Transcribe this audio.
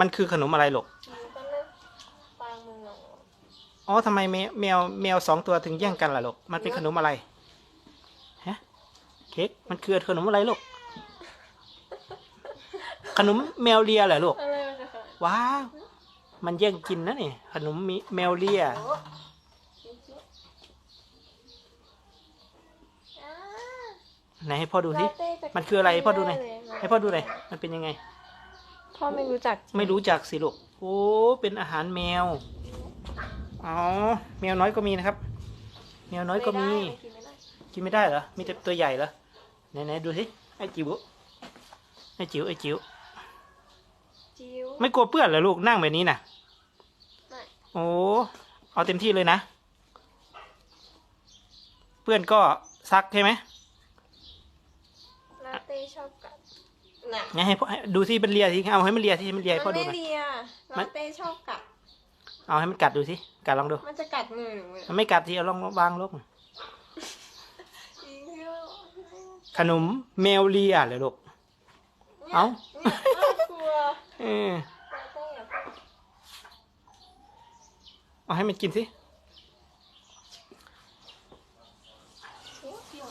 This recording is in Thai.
มันคือขนมอะไรลูกมันก็เล่นปางมือหนออ๋อทำไมแมวแมวแมวสองตัวถึงแย่งกันล่ะลูกมันเป็นขนมอะไรฮะเค้กมันคือขนมอะไรลูกขนมแมวเลียเหรอลูกอะไรมันจะขนาดว้าวมันแย่งกินนะนี่ขนมมีแมวเลียโอ้จริงๆอ่าไหนให้พ่อดูสิลาเต้จะมันคืออะไรให้พ่อดูหน่อยแเลยให้พ่อดูหน่อยมันเป็นยังไง พ่อไม่รู้จักจงไม่รู้จักสิลูกโอ้เป็นอาหารแมวอ๋อแมวน้อยก็มีนะครับ แมวน้อยก็มีไได้ไได้กินไม่ได้เหรอมีแต่ตัวใหญ่เหรอไหนๆดูสิไอ้จิ๋วไอ้จิ๋วไอ้จิ๋วจิ๋วไม่กลัวเปื้อนเหรอลูกนั่งแบบนี้น่ะไม่โอ้เอาเต็มที่เลยนะ เพื่อนก็ซักใช่ไหมลาเต้ชอบกัด น่ะไงให้พ่อให้ดูสิมันเลียสิเอาให้มันเลียสิมันเลียให้พ่อมัอนดูไม่หน่อย เลียมัลาน เต้ชอบกัด เอาให้มันกัดดูสิกัดลองดู มันจะกัดมือหนูอะมันไม่กัดสิเอาลองวางลงจริเหรอขนมแมวเลียเหรอลูก นี่ยเอ้า นี่ยน่ากลัวเออลาเต้อย่าพูดเอาให้มันกินสิเสียวเสียว